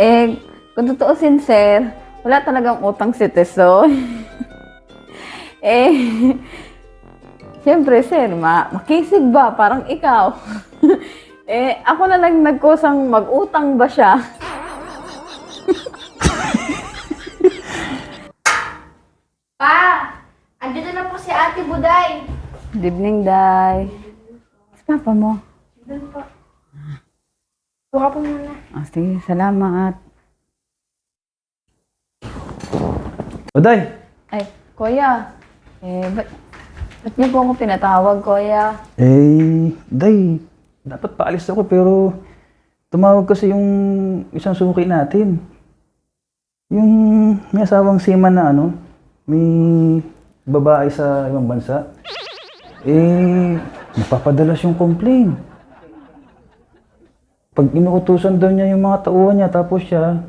Eh, kung tutuusin, sir, wala talagang utang si Teso. eh, siyempre, sir, ma makisig ba? Parang ikaw. eh, ako na lang nagkusang mag-utang ba siya? Pa! Andito na po si Ate Buday. Good evening, Day. Si Papa mo? Buka po muna. Ah, sige, salamat. Oday! Ay, Kuya. Eh, ba't, ba't niyo po ako pinatawag, Kuya? Eh, Day, dapat paalis ako pero tumawag kasi yung isang suki natin. Yung may asawang seaman na ano, may babae sa ibang bansa. Eh, napapadalas yung complain. Pag inuutusan daw niya yung mga tauhan niya, tapos siya,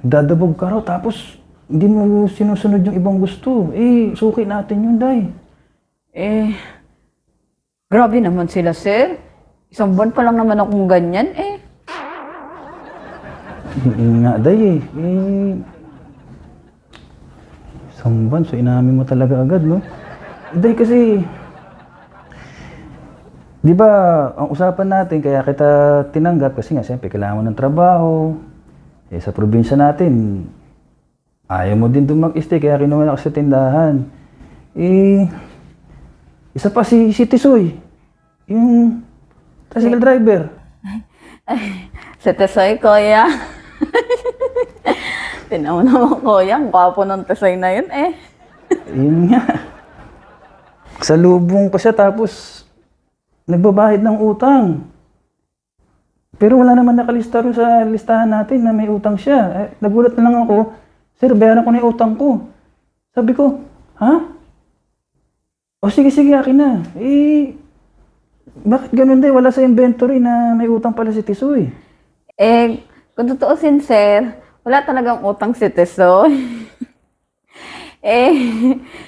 dadabog ka raw, tapos hindi mo sinusunod yung ibang gusto. Eh, suki natin yun, Day. Eh, grabe naman sila, sir. Isang buwan pa lang naman akong ganyan, eh. Yun nga, day eh. Eh, isang buwan, so inamin mo talaga agad, no? Day kasi, di ba, ang usapan natin, kaya kita tinanggap, kasi nga, siyempre, kailangan mo ng trabaho. Eh, sa probinsya natin, ayaw mo din doon mag-stay, kaya kinuha na sa tindahan. Eh, isa pa si, si Tisoy, yung tricycle driver. Si Tesoy, Kuya. Tinaw naman, Kuya. Ang kwapo ng Tesoy na yun, eh. Yun nga. Sa lubong pa siya tapos nagbabayad ng utang. Pero wala naman nakalista rin sa listahan natin na may utang siya. Eh, nagulat na lang ako, Sir, bayaran ko na yung utang ko. Sabi ko, ha? O sige, sige, akin na. Eh, bakit ganun din? Wala sa inventory na may utang pala si Tisoy. Eh, kung tutuusin, sir, wala talagang utang si Tesoy. eh,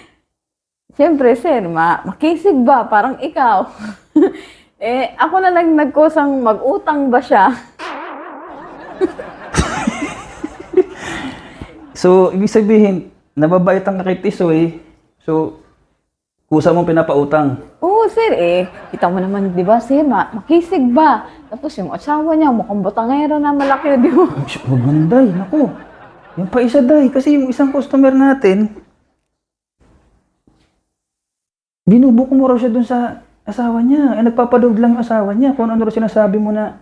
siyempre, sir, ma makisig ba? Parang ikaw. eh, ako na lang nagkusang mag-utang ba siya? So, ibig sabihin, nababait ang kay Tisoy, so, kusa mong pinapautang. Oo, sir, eh. Kita mo naman, di ba, sir, ma makisig ba? Tapos yung asawa niya, mukhang botangero na malaki, di ba? Huwag mo nang, day. Naku. Yan pa isa, day. Kasi yung isang customer natin, binubuko mo raw siya dun sa asawa niya. Eh, nagpapadog lang yung asawa niya. Kung ano raw sinasabi mo na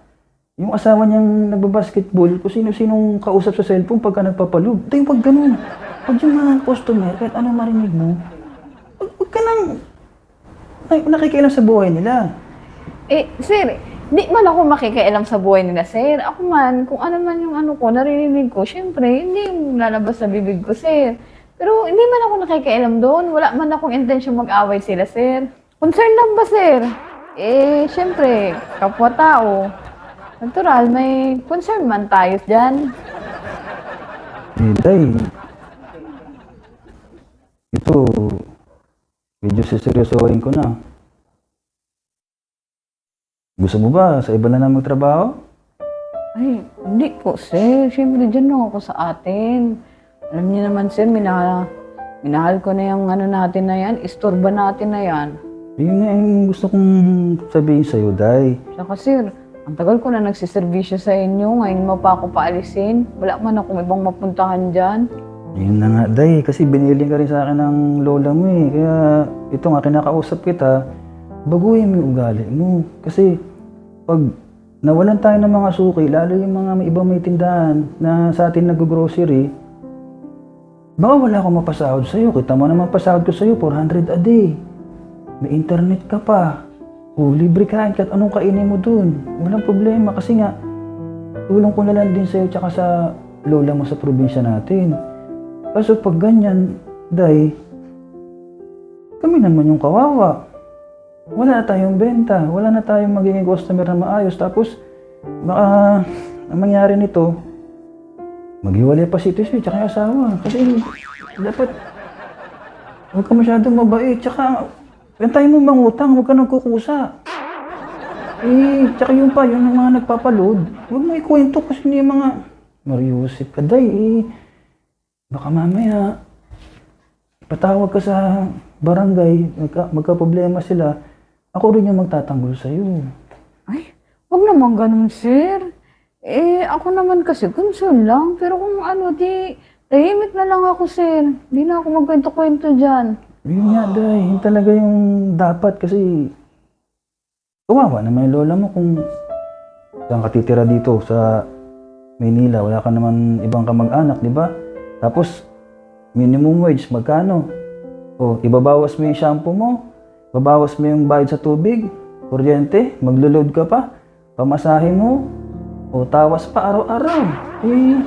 yung asawa niyang nagbabasketball, kung sino-sinong kausap sa cellphone pagka nagpapalog. Day, pag ganun. Pag yung mga customer, kahit ano marinig mo, huwag ka nang ay, nakikialam sa buhay nila. Eh, sir, di man ako makikialam sa buhay nila, sir. Ako man, kung ano man yung ano ko, naririnig ko, syempre, hindi yung lalabas sa bibig ko, sir. Pero hindi man ako nakikialam doon. Wala man akong intensyon mag-away sila, sir. Concern lang ba, sir? Eh, syempre, kapwa-tao. Natural, may concern man tayo dyan. Eh, day. Ito, medyo siseryosohin ko na. Gusto mo ba sa iba na lang magtrabaho? Ay, hindi po, sir. Siyempre, dyan lang ako sa atin. Alam niyo naman, sir, minahal, minahal ko na yung ano natin na yan. Istorba natin na yan. Yun nga yung gusto kong sabihin sa'yo, Day. Saka, sir, ang tagal ko na nagsiservisyo sa inyo. Ngayon mo pa ako paalisin. Wala man akong ibang mapuntahan dyan. Yun na nga, Day. Kasi biniling ka rin sa akin ng lola mo eh. Kaya ito nga, kinakausap kita, baguhin mo yung ugali mo. Kasi pag nawalan tayo ng mga suki, lalo yung mga may ibang may tindahan na sa atin nag-grocery, baka wala akong mapasahod sa'yo. Kita mo naman pasahod ko sa'yo, 400 a day. May internet ka pa. O, libre kain kahit anong kainin mo dun. Walang problema kasi nga, tulong ko na lang din sa'yo tsaka sa lola mo sa probinsya natin. Kaso pag ganyan, day, kami naman yung kawawa. Wala na tayong benta, wala na tayong magiging customer na maayos. Tapos, baka ang mangyari nito, maghiwalay pa si Tisoy tsaka yung asawa. Kasi dapat, huwag ka masyadong mabait. Tsaka, bantay mo mangutang, huwag ka nagkukusa. Eh, tsaka yung pa, yung mga nagpapaload, huwag mo ikwento kasi yung mga Mariusip ka, day. Eh, baka mamaya, ipatawag ka sa barangay, magka, magka-problema sila, ako rin yung magtatanggol sa'yo. Ay, wag naman ganun, sir. Eh, ako naman kasi concern lang. Pero kung ano, di, tahimik na lang ako, sir. Hindi na ako magkwento-kwento dyan. Yun nga, day. Yun talaga yung dapat kasi kawawa naman yung lola mo kung saan ka titira dito sa Maynila. Wala ka naman ibang kamag-anak, di ba? Tapos, minimum wage, magkano? O, ibabawas mo yung shampoo mo, babawas mo yung bayad sa tubig, kuryente, maglo-load ka pa, pamasahe mo, o tawas pa araw-araw. Eh,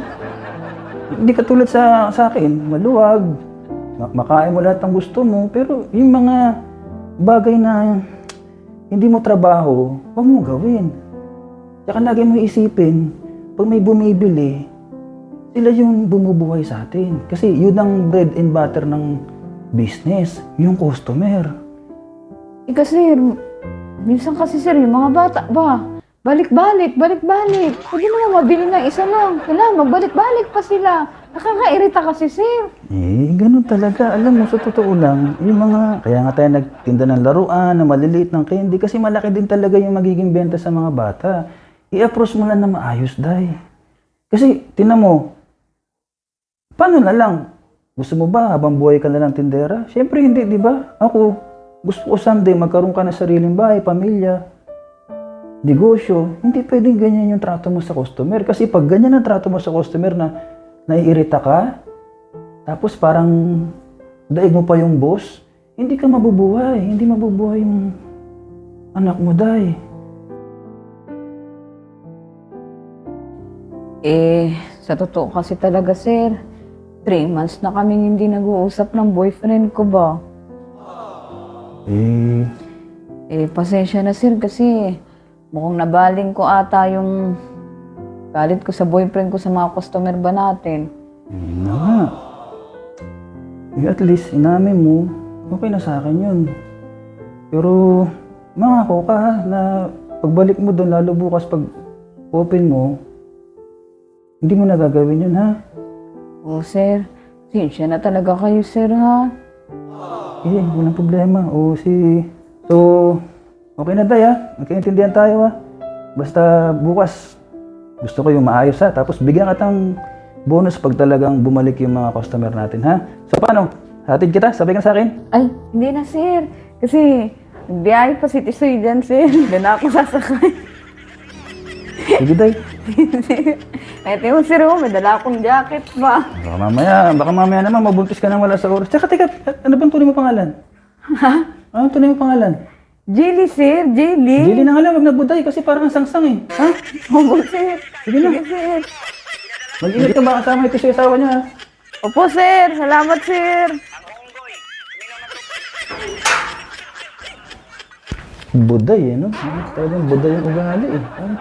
hindi katulad sa, sa akin, maluwag, Ma- makain mo lahat ng gusto mo, pero yung mga bagay na hindi mo trabaho, huwag mo gawin. Tsaka lagi mo isipin, pag may bumibili, sila yung bumubuhay sa atin. Kasi yun ang bread and butter ng business, yung customer. Eh, kasi, minsan kasi, sir, yung mga bata ba, balik-balik, balik-balik. Pwede naman mabili ng isa lang. Kailangan magbalik-balik pa sila. Nakakairita kasi, sir. Eh, ganun talaga. Alam mo, sa totoo lang, yung mga, kaya nga tayo nagtinda ng laruan, na maliliit ng candy, kasi malaki din talaga yung magiging benta sa mga bata. I-approach mo lang na maayos, day. Kasi, tinan mo, paano na lang? Gusto mo ba habang buhay ka na lang tindera? Siyempre hindi, di ba? Ako, gusto ko someday magkaroon ka ng sariling bahay, pamilya, negosyo. Hindi pwedeng ganyan yung trato mo sa customer. Kasi pag ganyan ang trato mo sa customer na naiirita ka, tapos parang daig mo pa yung boss, hindi ka mabubuhay. Hindi mabubuhay yung anak mo, day. Eh, sa totoo kasi talaga, sir. Three months na kaming hindi nag-uusap ng boyfriend ko ba? Eh, Eh, pasensya na, sir, kasi mukhang nabaling ko ata yung galit ko sa boyfriend ko sa mga customer ba natin. yun na nga. Eh, at least, inamin mo, okay na sa akin yun. Pero, mangako ka ha, na pagbalik mo doon, lalo bukas pag open mo, hindi mo na gagawin yun ha. Oo, sir. Pasensya na talaga kayo, sir, ha? Eh, walang problema. O si... So, okay na tayo ha. Magkaintindihan tayo ha. Basta bukas, gusto ko yung maayos ha. Tapos bigyan ka ng bonus pag talagang bumalik yung mga customer natin ha. So paano? Hatid kita? Sabay ka sa akin? Ay, hindi na, sir. Kasi, nagbiyahe pa si Tisoy dyan, sir. Doon ako sasakay. Sige day. Ito yung sir, oh, may dala akong jacket pa. Baka mamaya, baka mamaya naman mabuntis ka nang wala sa oras. Tsaka teka, ano bang tunay mo pangalan? Ha? Ano tunay mo pangalan? Jelly, sir. Jelly. Dili na nga lang, wag nagbuday kasi parang ang sangsang eh. Ha? Opo, sir. Sige na. Sige, sir. Mag-ingat ka ba kasama ito sa asawa niya ha? Opo, sir. Salamat, sir. Buday eh, no? Talagang buday yung ugali eh. Ah.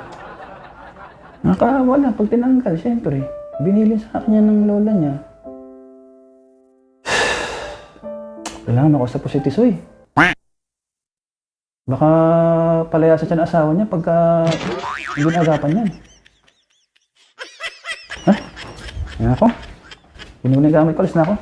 Nakakawala pag tinanggal, syempre. Binili sa kanya ng lola niya. Kailangan ako sa positisoy. Baka palayasan siya ng asawa niya pagka ginagapan yan. Ha? Yan ako. Pinunin gamit ko, alis na ako.